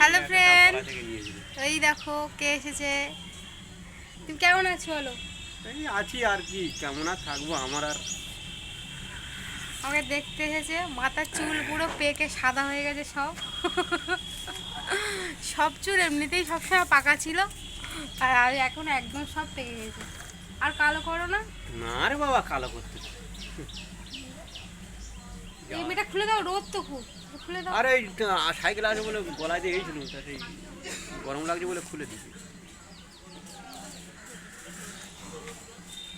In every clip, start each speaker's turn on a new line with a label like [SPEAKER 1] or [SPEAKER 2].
[SPEAKER 1] Hello friend এই দেখো কে এসেছে? তুমি কেমন আছো বলো?
[SPEAKER 2] এই আছি আর কি কেমন আর থাকব আমার আর
[SPEAKER 1] আমাকে দেখতে এসেছে মাথার চুল পুরো পেকে সাদা হয়ে গেছে সব। সব চুল এমনিতেই সবসময় পাকা ছিল আর আর এখন একদম সব পেকে গেছে। আর কালো করো না।
[SPEAKER 2] না রে বাবা কালো করতে
[SPEAKER 1] এই মেয়েটা খুলে দাও রোদ তো খুব। খুলে দাও।
[SPEAKER 2] আরে সাইকেল আছে বলে গলায় দিয়ে গেছিল তা সেই গরম লাগছে বলে খুলে দিছি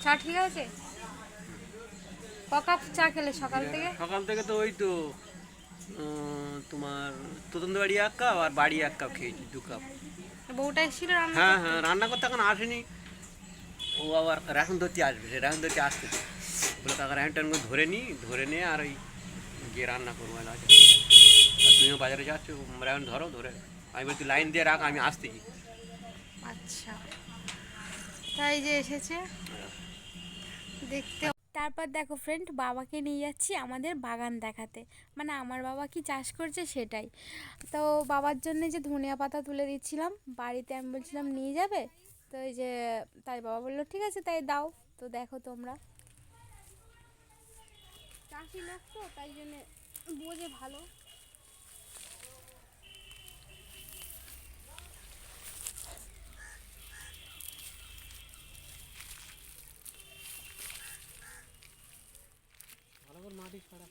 [SPEAKER 1] চা ঠিক আছে? ক কাপ চা খেলে সকাল থেকে?
[SPEAKER 2] সকাল থেকে তো ওই তো তোমার তদন্ত বাড়ি এক কাপ আর বাড়ি এক কাপ খেয়েছি দু কাপ।
[SPEAKER 1] বউটা এসেছিল রান্না
[SPEAKER 2] হ্যাঁ হ্যাঁ রান্না করতে এখন আসেনি। ও আবার রেশন ধরতে আসবে সে রেশন ধরতে আসতে বলে কাকা রেশন টেন ধরে নিই ধরে নিয়ে আর ওই গিয়ে রান্না করব। আর তুমিও বাজারে যাচ্ছ রেশন ধরো, ধরে আমি বলছি লাইন দিয়ে রাখ, আমি আসতেছি
[SPEAKER 1] আচ্ছা। তাই যে এসেছে। দেখতে তারপর দেখো ফ্রেন্ড বাবাকে নিয়ে যাচ্ছি আমাদের বাগান দেখাতে। মানে আমার বাবা কি চাষ করছে সেটাই। তো বাবার জন্য যে ধনিয়া পাতা তুলে দিচ্ছিলাম, বাড়িতে আমি বলছিলাম, নিয়ে যাবে? তো এই যে তাই বাবা বলল, ঠিক আছে, তাই দাও। তো দেখো তোমরা। চাষি লোক তো তাই জন্যে বোঝে ভালো।
[SPEAKER 2] মাটি ছাড়া।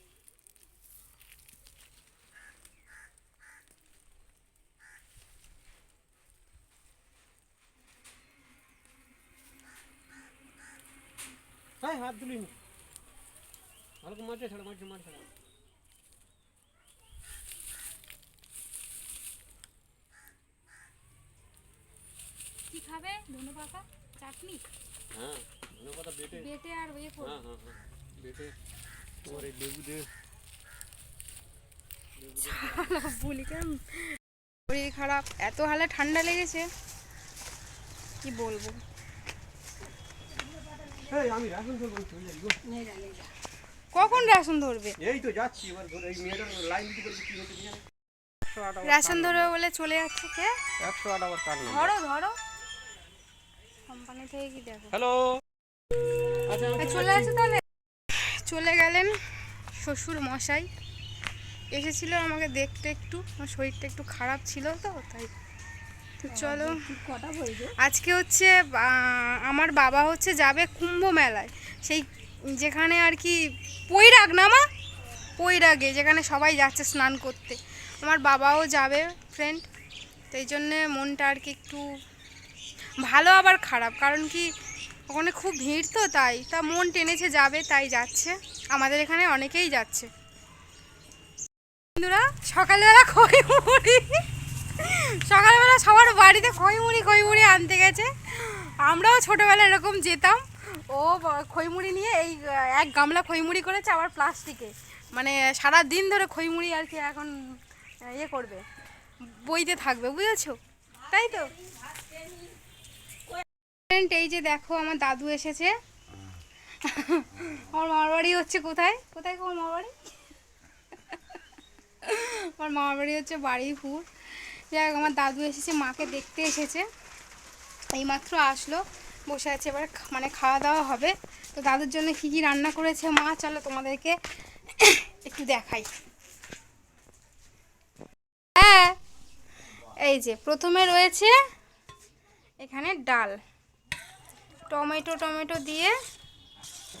[SPEAKER 2] হ্যাঁ হাত তুলিনি। ভালো করে মারছে ছাড়া মারছে মার ছাড়া।
[SPEAKER 1] কি খাবে ধনে পাতা? চাটনি?
[SPEAKER 2] হ্যাঁ ধনে পাতা বেটে।
[SPEAKER 1] বেটে আর ইয়ে করবে
[SPEAKER 2] হ্যাঁ হ্যাঁ হ্যাঁ বেটে। এই লেবু দিয়ে
[SPEAKER 1] বলি কেন শরীর খারাপ। এত হালে ঠান্ডা লেগেছে। কি বলব?
[SPEAKER 2] এই আমি রাখুন
[SPEAKER 1] কখন রেশন ধরবে?
[SPEAKER 2] এই তো যাচ্ছি এবার ধরে এই মেয়েটার লাইন দিতে পারছি কি হচ্ছে
[SPEAKER 1] রেশন ধরবে বলে চলে যাচ্ছে কে?
[SPEAKER 2] আট আবার
[SPEAKER 1] ধরো ধরো। কোম্পানি থেকে কি দেখো?
[SPEAKER 2] হ্যালো। আচ্ছা
[SPEAKER 1] চলে আসো তাহলে। চলে গেলেন শ্বশুর মশাই। এসেছিল আমাকে দেখতে একটু আমার শরীরটা একটু খারাপ ছিল তো তাই। তো চলো। আজকে হচ্ছে আমার বাবা হচ্ছে যাবে কুম্ভ মেলায়। সেই যেখানে আর কি পৈরাগ না মা? পৈরাগে, যেখানে সবাই যাচ্ছে স্নান করতে। আমার বাবাও যাবে ফ্রেন্ড তো এই জন্যে মনটা আর কি একটু ভালো আবার খারাপ। কারণ কি ওখানে খুব ভিড় তো, তাই। তা মন টেনেছে যাবে, তাই যাচ্ছে। আমাদের এখানে অনেকেই যাচ্ছে। বন্ধুরা, সকালবেলা খই মুড়ি সকালবেলা সবার বাড়িতে খই মুড়ি খই মুড়ি আনতে গেছে। আমরাও ছোটোবেলায় এরকম যেতাম। ও খইমুড়ি নিয়ে এই এক গামলা খইমুড়ি করেছে আবার প্লাস্টিকে। মানে সারা দিন ধরে খইমুড়ি আর কি এখন ইয়ে করবে, বইতে থাকবে, বুঝেছ? তাই তো? এই যে দেখো, আমার দাদু এসেছে। আমার মামার বাড়ি হচ্ছে কোথায়? কোথায় আমার মামার বাড়ি আমার মামার বাড়ি হচ্ছে বাড়িপুর। যাই আমার দাদু এসেছে, মাকে দেখতে এসেছে। এইমাত্র আসলো। বসে আছে, এবার মানে খাওয়া দাওয়া হবে। তো দাদুর জন্য কী কী রান্না করেছে মা? চলো তোমাদেরকে একটু দেখাই। হ্যাঁ এই যে প্রথমে রয়েছে এখানে ডাল। টমেটো টমেটো দিয়ে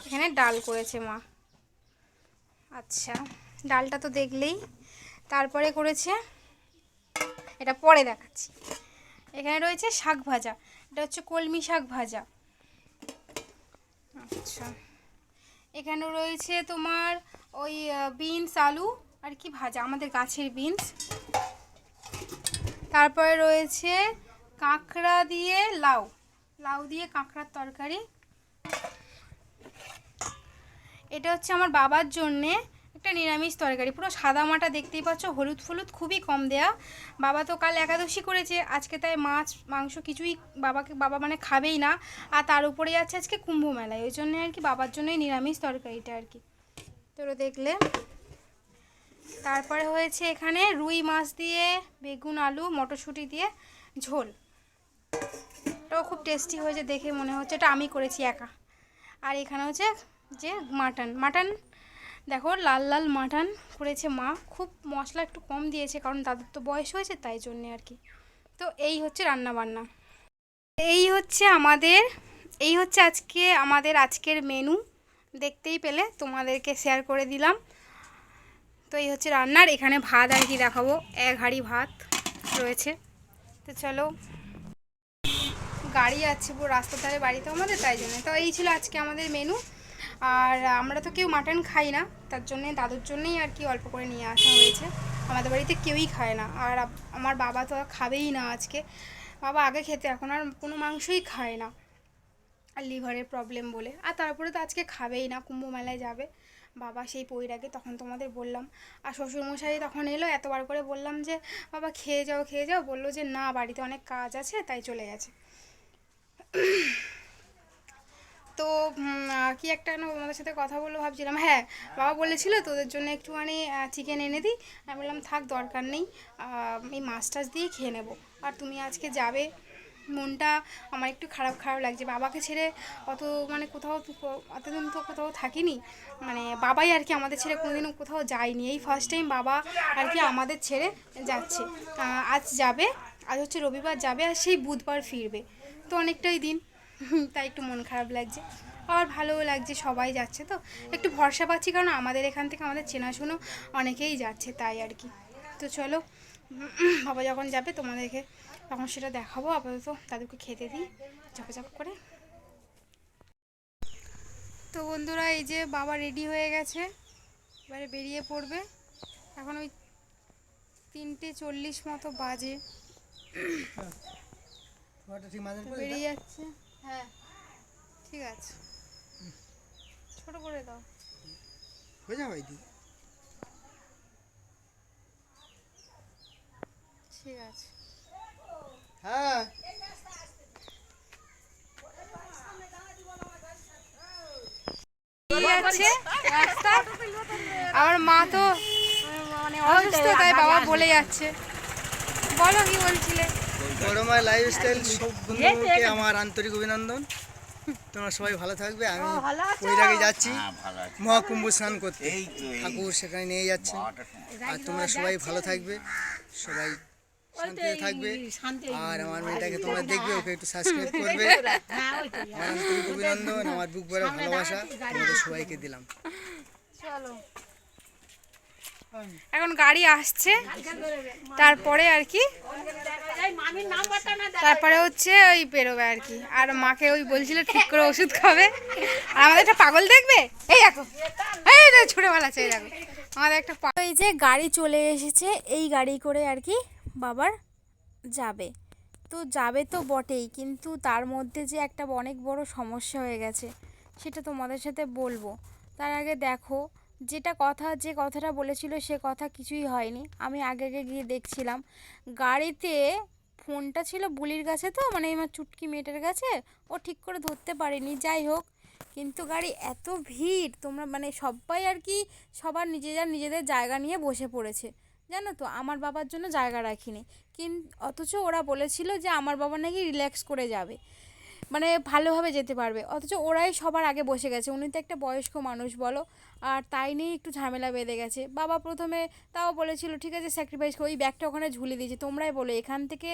[SPEAKER 1] এখানে ডাল করেছে মা। আচ্ছা ডালটা তো দেখলেই। তারপরে করেছে, এটা পরে দেখাচ্ছি। এখানে রয়েছে শাক ভাজা। এটা হচ্ছে কলমি শাক ভাজা। আচ্ছা। এখানে রয়েছে তোমার ওই বিনস, আলু আর কি ভাজা, আমাদের গাছের বিনস। তারপরে রয়েছে কাঁকড়া দিয়ে লাউ লাউ দিয়ে কাঁকড়ার তরকারি। এটা হচ্ছে আমার বাবার জন্যে একটা নিরামিষ তরকারি। পুরো সাদা মাটা দেখতেই পাচ্ছ, হলুদ ফলুদ খুবই কম দেয়া। বাবা তো কাল একাদশী করেছে, আজকে তাই মাছ, মাংস কিছুই বাবাকে, বাবা মানে খাবেই না। আর তার উপরেই আছে আজকে কুম্ভ মেলায় ওই জন্য আর কি বাবার জন্যই নিরামিষ তরকারিটা আর কি। তোরা দেখলে? তারপরে হয়েছে এখানে রুই মাছ দিয়ে, বেগুন, আলু, মটরশুঁটি দিয়ে ঝোল। এটাও খুব টেস্টি হয়েছে দেখে মনে হচ্ছে, এটা আমি করেছি একা। আর এখানে হচ্ছে যে মাটন মাটন দেখো, লাল লাল মাটন করেছে মা। খুব মশলা একটু কম দিয়েছে, কারণ দাদুর তো বয়স হয়েছে, তাই জন্যে আর কি। তো এই হচ্ছে রান্না বান্না। এই হচ্ছে আমাদের, এই হচ্ছে আজকে, আমাদের আজকের মেনু দেখতেই পেলে, তোমাদেরকে শেয়ার করে দিলাম। তো এই হচ্ছে রান্নার, এখানে ভাত আর কি দেখাবো। এক হাঁড়ি ভাত রয়েছে। তো চলো, গাড়ি আছে পুরো রাস্তার ধারে বাড়িতে আমাদের, তাই জন্য। তো এই ছিল আজকে আমাদের মেনু আর আমরা তো কেউ মাটন খাই না, তার জন্যে দাদুর জন্যই আর কি অল্প করে নিয়ে আসা হয়েছে। আমাদের বাড়িতে কেউই খায় না, আর আমার বাবা তো খাবেই না আজকে। বাবা আগে খেতে, এখন আর কোনো মাংসই খায় না। আর লিভারের প্রবলেম বলে। আর তারপরে তো আজকে খাবেই না কুম্ভ মেলায় যাবে। বাবা সেই পৈরাগে তখন তোমাদের বললাম। আর শ্বশুরমশাই তখন এলো, এতবার করে বললাম যে, বাবা খেয়ে যাও খেয়ে যাও। বলল যে, না, বাড়িতে অনেক কাজ আছে, তাই চলে গেছে। তো কি একটা না তোমাদের সাথে কথা বলব ভাবছিলাম। হ্যাঁ বাবা বলেছিল তোদের জন্য একটুখানি চিকেন এনে দিই। আমি বললাম, থাক, দরকার নেই। এই মাছ টাছ দিয়ে খেয়ে নেব। আর তুমি আজকে যাবে, মনটা আমার একটু খারাপ খারাপ লাগছে। বাবাকে ছেড়ে অত মানে কোথাও অতদিন তো কোথাও থাকিনি। মানে বাবাই আর কি আমাদের ছেড়ে কোনোদিনও কোথাও যায়নি। এই ফার্স্ট টাইম বাবা আর কি আমাদের ছেড়ে যাচ্ছে। আজ যাবে, আজ হচ্ছে রবিবার যাবে, আর সেই বুধবার ফিরবে। তো অনেকটাই দিন তাই একটু মন খারাপ লাগছে। আবার ভালোও লাগছে সবাই যাচ্ছে তো। একটু ভরসা পাচ্ছি কারণ আমাদের এখান থেকে আমাদের চেনাশুনো অনেকেই যাচ্ছে তাই আর কি। তো চলো বাবা যখন যাবে তোমাদেরকে তখন সেটা দেখাবো আপাতত তাদেরকে খেতে দিই চাপাচাপ করে। তো বন্ধুরা এই যে বাবা রেডি হয়ে গেছে এবারে বেরিয়ে পড়বে। এখন ওই তিনটে চল্লিশ মতো বাজে। বেরিয়ে যাচ্ছে। হ্যাঁ। ঠিক আছে। ছোট করে দাও।
[SPEAKER 3] হয়ে যাবে দি
[SPEAKER 1] ঠিক আছে।
[SPEAKER 3] হ্যাঁ।
[SPEAKER 1] আমার মা তো মানে অসুস্থ তাই বাবা বলে যাচ্ছে। বলো কি বলছিলে?
[SPEAKER 3] বড়মায় লাইফস্টাইল সব বন্ধুকে আমার আন্তরিক অভিনন্দন। তোমরা সবাই ভালো থাকবে আমি বৈরাগে যাচ্ছি। মহাকুম্ভ স্নান করতে। ঠাকুর সেখানে নিয়ে যাচ্ছে। আর তোমরা সবাই ভালো থাকবে সবাই শান্তিতে থাকবে। আর আমার মেয়েটাকে তোমরা দেখবে ওকে একটু সাবস্ক্রাইব করবে। আমার আন্তরিক অভিনন্দন আমার বুক ভরা ভালোবাসা। তোমাদের সবাইকে দিলাম।
[SPEAKER 1] চলো। এখন গাড়ি আসছে। তারপরে আর কি? তারপরে হচ্ছে ওই বেরোবে আর কি। আর মাকে ওই বলছিল ঠিক করে ওষুধ খাবে। আর আমাদের একটা পাগল দেখবে? এই দেখো। এই দেখো ছুটে পালাচ্ছে এই দেখো। আমাদের একটা এই যে গাড়ি চলে এসেছে, এই গাড়ি করে আর কি বাবার যাবে। তো যাবে তো বটেই, কিন্তু তার মধ্যে যে একটা অনেক বড় সমস্যা হয়ে গেছে, সেটা তোমাদের সাথে বলব। তার আগে দেখো যেটা কথা, যে কথাটা বলেছিল সে কথা কিছুই হয়নি। আমি আগে আগে গিয়ে দেখছিলাম। গাড়িতে ফোনটা ছিল বুলির কাছে তো মানে আমার চুটকি মেয়েটার কাছে। ও ঠিক করে ধরতে পারেনি, যাই হোক। কিন্তু গাড়ি এত ভিড়, তোমরা মানে সবাই আর কি, সবার নিজেদের নিজেদের জায়গা নিয়ে বসে পড়েছে। জানো তো, আমার বাবার জন্য জায়গা রাখিনি। কিন, অথচ ওরা বলেছিল যে আমার বাবা নাকি রিল্যাক্স করে যাবে। মানে ভালোভাবে যেতে পারবে। অথচ ওরাই সবার আগে বসে গেছে। উনি তো একটা বয়স্ক মানুষ, বলো। আর তাই নিয়ে একটু ঝামেলা বেঁধে গেছে। বাবা প্রথমে তাও বলেছিল, ঠিক আছে স্যাক্রিফাইস ওই ব্যাগটা ওখানে ঝুলে দিয়েছে, তোমরাই বলো, এখান থেকে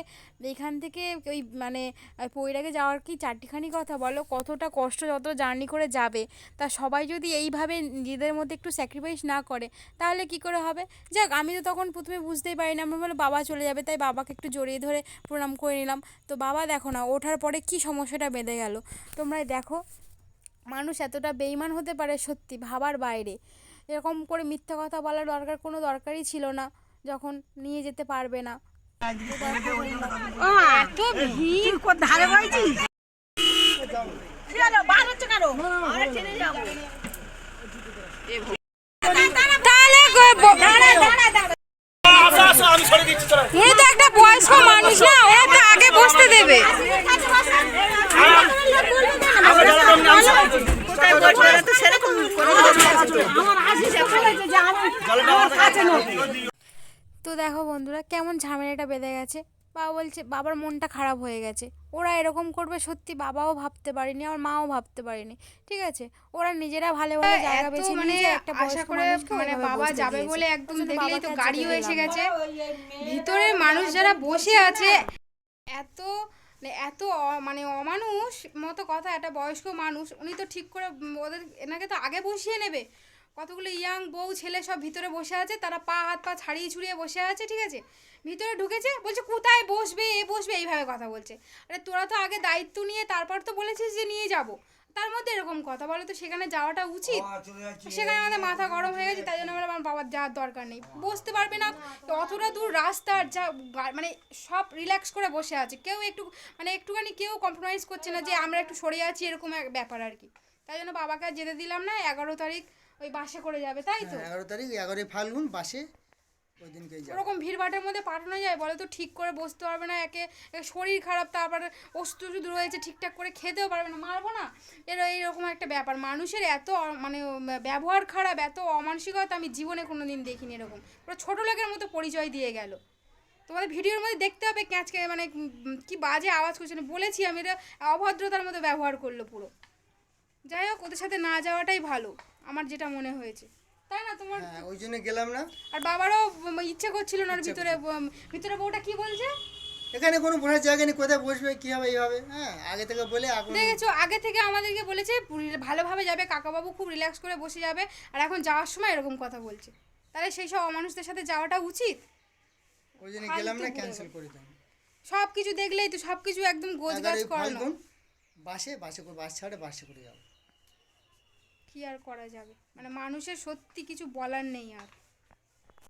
[SPEAKER 1] এখান থেকে ওই মানে পৈরাগে যাওয়ার কি চারটিখানি কথা বলো? কতটা কষ্ট, যত জার্নি করে যাবে। তা সবাই যদি এইভাবে নিজেদের মধ্যে একটু স্যাক্রিফাইস না করে, তাহলে কি করে হবে? যাক, আমি তো তখন প্রথমে বুঝতেই পারি না আমি বলে বাবা চলে যাবে। তাই বাবাকে একটু জড়িয়ে ধরে প্রণাম করে নিলাম। তো বাবা দেখো না, ওঠার পরে কি সমস্যাটা বেঁধে গেল? তোমরাই দেখো। মানুষ এতটা বেইমান হতে পারে সত্যি ভাবার বাইরে। এরকম করে মিথ্যা কথা বলার দরকার কোনো দরকারই ছিল না যখন নিয়ে যেতে পারবে না। এত ভিড়
[SPEAKER 4] ধারে
[SPEAKER 1] উনি তো একটা বয়স্ক মানুষ না ওরা তো আগে বসতে দেবে
[SPEAKER 4] কোথায় বসবে না তো দেখো নয়
[SPEAKER 1] কেমন ঝামেলাটা বেঁধে গেছে। বাবা বলছে বাবার মনটা খারাপ হয়ে গেছে। ওরা এরকম করবে সত্যি বাবাও ভাবতে পারেনি আমার মাও ভাবতে পারেনি। ঠিক আছে? ওরা নিজেরা ভালো ভালো জায়গা
[SPEAKER 4] এত
[SPEAKER 1] বেছে
[SPEAKER 4] মানে
[SPEAKER 1] একটা
[SPEAKER 4] আশা করে মানে বাবা যাবে বলে একদম দেখলেই তো গাড়িও এসে গেছে। ভিতরে মানুষ যারা বসে আছে
[SPEAKER 1] এত মানে এত মানে অমানুষ মতো কথা, একটা বয়স্ক মানুষ, উনি তো ঠিক করে ওদের, এনাকে তো আগে বসিয়ে নেবে। কতগুলো ইয়াং বউ, ছেলে সব ভিতরে বসে আছে, তারা পা, হাত, পা ছাড়িয়ে ছুড়িয়ে বসে আছে, ঠিক আছে? ভিতরে ঢুকেছে, বলছে, কোথায় বসবে? এ বসবে? এইভাবে কথা বলছে। আরে তোরা তো আগে দায়িত্ব নিয়ে, তারপর তো বলেছিস যে নিয়ে যাব। তার মধ্যে এরকম কথা বলে তো সেখানে যাওয়াটা উচিত? সেখানে আমাদের মাথা গরম হয়ে গেছে তাই জন্য আমরা আমার বাবার যাওয়ার দরকার নেই। বসতে পারবে না অতটা দূর রাস্তার যা মানে সব রিল্যাক্স করে বসে আছে। কেউ একটু মানে একটুখানি কেউ কম্প্রোমাইজ করছে না যে আমরা একটু সরে আছি এরকম এক ব্যাপার আর কি। তাই জন্য বাবাকে আর যেতে দিলাম না এগারো তারিখ ওই বাসে করে যাবে তাই তো?
[SPEAKER 3] হ্যাঁ, এগারো তারিখ এগারোই ফাল্গুন বাসে
[SPEAKER 1] ওরকম ভিড়ভাটের মধ্যে পাঠানো যায়? বলে তো ঠিক করে বসতে পারবে না, একে শরীর খারাপ, তারপর ওষুধ টষুধ রয়েছে ঠিকঠাক করে খেতেও পারবে না। মারবো না? এর এইরকম একটা ব্যাপার। মানুষের এত মানে ব্যবহার খারাপ, এত অমানসিকতা আমি জীবনে কোনো দিন দেখিনি এরকম। পুরো ছোটো লোকের মতো পরিচয় দিয়ে গেল। তোমাদের ভিডিওর মধ্যে দেখতে হবে ক্যাঁচকে মানে কি বাজে আওয়াজ করছে। বলেছি, আমি এটা অভদ্রতার মতো ব্যবহার করল পুরো। যাই হোক, ওদের সাথে না যাওয়াটাই ভালো, আমার যেটা মনে হয়েছে। তাই না তোমার?
[SPEAKER 3] হ্যাঁ ওই জন্য গেলাম না।
[SPEAKER 1] আর বাবারও ইচ্ছে করছিল না ভিতরে ভিতরে বউটা কি বলছে?
[SPEAKER 3] এখানে কোনো বসার জায়গা নেই কোথায় বসবে কী হবে এইভাবে হ্যাঁ আগে থেকে বলে
[SPEAKER 1] দেখেছ আগে থেকে আমাদেরকে বলেছে ভালোভাবে যাবে কাকাবাবু খুব রিল্যাক্স করে বসে যাবে আর এখন যাওয়ার সময় এরকম কথা বলছে। তাহলে সেই সব অমানুষদের সাথে যাওয়াটা উচিত?
[SPEAKER 3] ওই জন্য গেলাম না ক্যান্সেল করে দিলাম।
[SPEAKER 1] সব কিছু দেখলেই তো সব কিছু একদম গোছ গাছ
[SPEAKER 3] এগারোই
[SPEAKER 1] করানো
[SPEAKER 3] বাসে বাসে করে বাস ছাড়ে বাসে করে যাব।
[SPEAKER 1] কি আর করা যাবে? মানে মানুষের সত্যি কিছু বলার নেই আর।